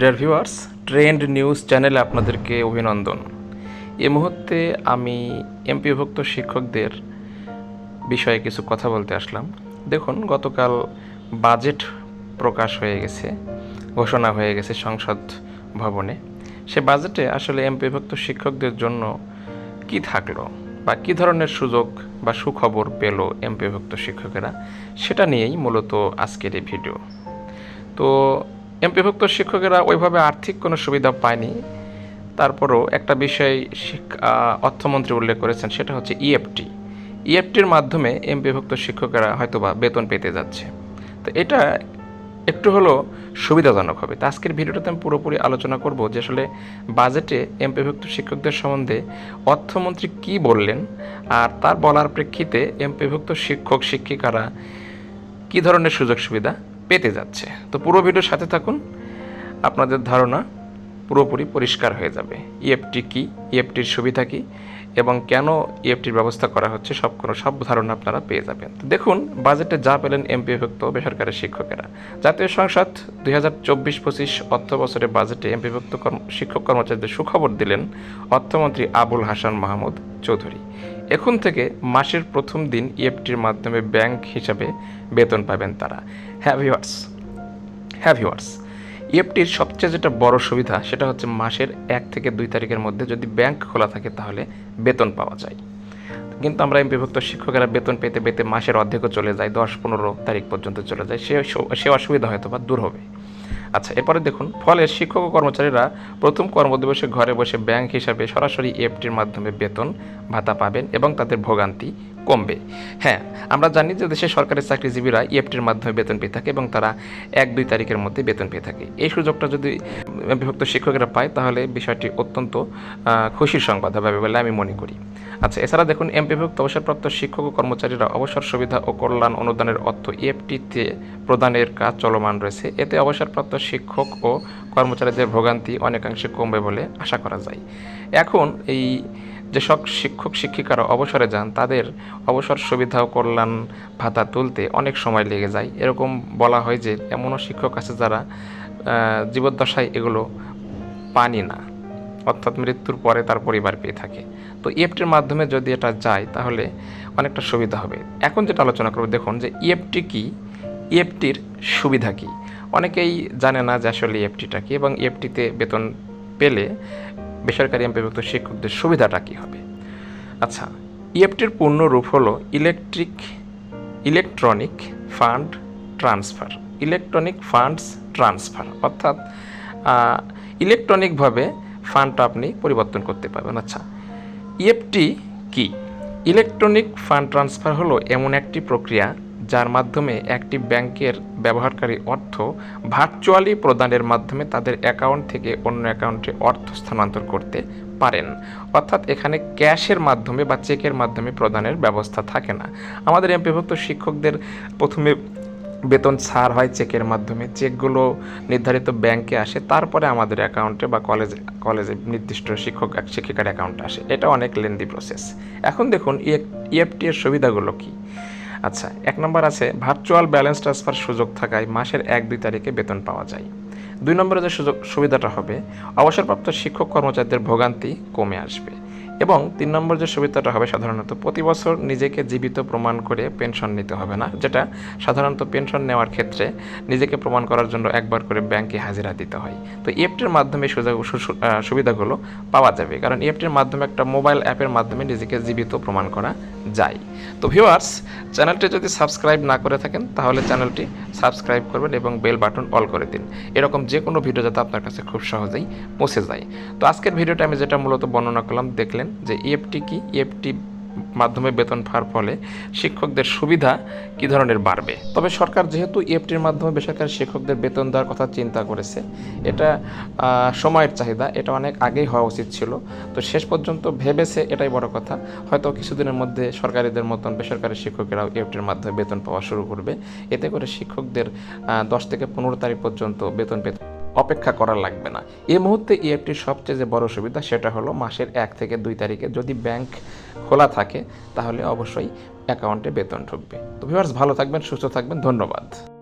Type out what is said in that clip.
Dear viewers trend news চ্যানেলে আপনাদেরকে অভিনন্দন। এ মুহূর্তে আমি এমপিভুক্ত শিক্ষকদের বিষয়ে কিছু কথা বলতে আসলাম। দেখুন, গতকাল বাজেট প্রকাশ হয়ে গেছে, ঘোষণা হয়ে গেছে সংসদ ভবনে। সে বাজেটে আসলে এমপিভুক্ত শিক্ষকদের জন্য কি থাকল বা কী ধরনের সুযোগ বা সুখবর পেল এমপিভুক্ত শিক্ষকেরা, সেটা নিয়েই মূলত আজকের এই ভিডিও। তো এমপিভুক্ত শিক্ষকেরা ওইভাবে আর্থিক কোনো সুবিধা পায়নি। তারপরও একটা বিষয় শিক- আহ, অর্থমন্ত্রী উল্লেখ করেছেন সেটা হচ্ছে E ইএফটি ইএফটির মাধ্যমে এমপিভুক্ত শিক্ষকেরা হয়তোবা বেতন পেতে যাচ্ছে। তো এটা একটু হলো সুবিধাজনক হবে। তো আজকের ভিডিওটাতে আমি পুরোপুরি আলোচনা করব যে আসলে বাজেটে এমপিভুক্ত শিক্ষকদের সম্বন্ধে অর্থমন্ত্রী কি বললেন আর তার বলার প্রেক্ষিতে এমপিভুক্ত শিক্ষক শিক্ষিকারা কী ধরনের সুযোগ সুবিধা পেতে যাচ্ছে। তো পুরো ভিডিওর সাথে থাকুন। আপনাদের ধারণা পুরোপুরি পরিষ্কার হয়ে যাবে। ইএফটি কি? ইএফটির সুবিধা কি? এবং কেন ইএফটির ব্যবস্থা করা হচ্ছে? সব কোনো সব ধারণা আপনারা পেয়ে যাবেন। তো দেখুন, বাজেটে যা পেলেন এমপিভুক্ত বেসরকারি শিক্ষকেরা। জাতীয় সংসদ দুই হাজার চব্বিশ পঁচিশ অর্থ বছরের বাজেটে এমপিভুক্ত শিক্ষক কর্মচারীদের সুখবর দিলেন অর্থমন্ত্রী আবুল হাসান মাহমুদ চৌধুরী। এখন থেকে মাসের প্রথম দিন ইএফটির মাধ্যমে ব্যাংক হিসাবে বেতন পাবেন তারা। হ্যাভ ইউয়ার্স হ্যাভ ইউয়ার্স ইএফটির সবচেয়ে যেটা বড় সুবিধা, সেটা হচ্ছে মাসের এক থেকে দুই তারিখের মধ্যে যদি ব্যাংক খোলা থাকে তাহলে বেতন পাওয়া যায়। কিন্তু আমরা এমপিভুক্ত শিক্ষকেরা বেতন পেতে পেতে মাসের অর্ধেকও চলে যায়, দশ পনেরো তারিখ পর্যন্ত চলে যায়, সে সে অসুবিধা হয়তো বা দূর হবে। আচ্ছা এরপরে দেখুন, ফলে শিক্ষক ও কর্মচারীরা প্রথম কর্মদিবসে ঘরে বসে ব্যাংক হিসাবে সরাসরি এফটির মাধ্যমে বেতন ভাতা পাবেন এবং তাদের ভোগান্তি কমবে। হ্যাঁ আমরা জানি যে দেশের সরকারি চাকরিজীবীরা ইএফটির মাধ্যমে বেতন পেয়ে থাকে এবং তারা এক দুই তারিখের মধ্যে বেতন পেয়ে থাকে। এই সুযোগটা যদি বিভক্ত শিক্ষকেরা পায়, তাহলে বিষয়টি অত্যন্ত খুশির সংবাদ হবে বলে আমি মনে করি। আচ্ছা এছাড়া দেখুন এমপিভুক্ত অবসরপ্রাপ্ত শিক্ষক ও কর্মচারীরা অবসর সুবিধা ও কল্যাণ অনুদানের অর্থ ইএফটিতে প্রদানের কাজ চলমান রয়েছে। এতে অবসরপ্রাপ্ত শিক্ষক ও কর্মচারীদের ভোগান্তি অনেকাংশে কমবে বলে আশা করা যায়। এখন এই যেসব শিক্ষক শিক্ষিকারা অবসরে যান, তাদের অবসর সুবিধা ও কল্যাণ ভাতা তুলতে অনেক সময় লেগে যায়। এরকম বলা হয় যে, এমনও শিক্ষক আছে যারা জীবদ্দশায় এগুলো পানি না, অর্থাৎ মৃত্যুর পরে তার পরিবার পেয়ে থাকে। তো ইএফটির মাধ্যমে যদি এটা যায়, তাহলে অনেকটা সুবিধা হবে। এখন যেটা আলোচনা করব, দেখুন যে ইএফটি কি? ইএফটির সুবিধা কি? অনেকেই জানে না যে, আসলে ইএফটিটা কি, এবং ইএফটিতে বেতন পেলে বেসরকারি এমপিভুক্ত শিক্ষকদের সুবিধাটা কী হবে? আচ্ছা ইএফটির পূর্ণ রূপ হলো electric, electronic fund transfer, electronic funds transfer. অর্থাৎ ইলেকট্রনিকভাবে ফান্ডটা আপনি পরিবর্তন করতে পারবেন। আচ্ছা ইএফটি কি? ইলেকট্রনিক ফান্ড ট্রান্সফার হলো এমন একটি প্রক্রিয়া যার মাধ্যমে একটি ব্যাংকের ব্যবহারকারী অর্থ ভার্চুয়ালি প্রদানের মাধ্যমে তাদের অ্যাকাউন্ট থেকে অন্য অ্যাকাউন্টে অর্থ স্থানান্তর করতে পারেন। অর্থাৎ এখানে ক্যাশের মাধ্যমে বা চেকের মাধ্যমে প্রদানের ব্যবস্থা থাকে না। আমাদের এমপিভুক্ত শিক্ষকদের প্রথমে বেতন ছাড় হয় চেকের মাধ্যমে। চেকগুলো নির্ধারিত ব্যাংকে আসে, তারপরে আমাদের অ্যাকাউন্টে বা কলেজে কলেজে নির্দিষ্ট শিক্ষক, শিক্ষিকার অ্যাকাউন্টে আসে। এটা অনেক লেন্দি প্রসেস। এখন দেখুন ইএফটি এর সুবিধাগুলো কি? আচ্ছা এক নম্বর আছে ভার্চুয়াল ব্যালেন্স ট্রান্সফার সুযোগ থাকায় মাসের এক, দুই তারিখে বেতন পাওয়া যায়। দুই নম্বরে যে সুযোগ সুবিধাটা হবে, অবসরপ্রাপ্ত শিক্ষক কর্মচারীদের ভোগান্তি কমে আসবে। এবং তিন নম্বর যে সুবিধাটা হবে সাধারণত প্রতি বছর নিজেকে জীবিত প্রমাণ করে পেনশন নিতে হবে না, যেটা সাধারণত পেনশন নেওয়ার ক্ষেত্রে নিজেকে প্রমাণ করার জন্য একবার করে ব্যাংকে হাজিরা দিতে হয়। তো ইএফটির মাধ্যমে সুযোগ সুবিধাগুলো পাওয়া যাবে, কারণ ইএফটির মাধ্যমে একটা মোবাইল অ্যাপের মাধ্যমে নিজেকে জীবিত প্রমাণ করা যায়। তো ভিউয়ার্স, চ্যানেলটি যদি সাবস্ক্রাইব না করে থাকেন, তাহলে চ্যানেলটি সাবস্ক্রাইব করবেন এবং বেল বাটন অল করে দিন। এরকম যে কোনো ভিডিও যাতে আপনার কাছে খুব সহজেই পৌঁছে যায়। তো আজকের ভিডিওটা আমি যেটা মূলত বর্ণনা করলাম, দেখলেন যে ইএফটি কি? ইএফটি মাধ্যমে বেতন পাওয়ার ফলে শিক্ষকদের সুবিধা কী ধরনের বাড়বে? তবে সরকার যেহেতু ইএফটির মাধ্যমে বেসরকারি শিক্ষকদের বেতন দেওয়ার কথা চিন্তা করেছে, এটা সময়ের চাহিদা, এটা অনেক আগেই হওয়া উচিত ছিল। তো শেষ পর্যন্ত ভেবেছে এটাই বড় কথা। হয়তো কিছুদিনের মধ্যে সরকারিদের মতন বেসরকারি শিক্ষকেরাও ইএফটির মাধ্যমে বেতন পাওয়া শুরু করবে। এতে করে শিক্ষকদের দশ থেকে পনেরো তারিখ পর্যন্ত বেতন পেতে অপেক্ষা করা লাগবে না। এই মুহূর্তে ইএফটির সবচেয়ে যে বড় সুবিধা সেটা হলো মাসের এক থেকে দুই তারিখে যদি ব্যাংক খোলা থাকে, তাহলে অবশ্যই অ্যাকাউন্টে বেতন ঢুকবে। তো ভিউয়ার্স, ভালো থাকবেন, সুস্থ থাকবেন, ধন্যবাদ।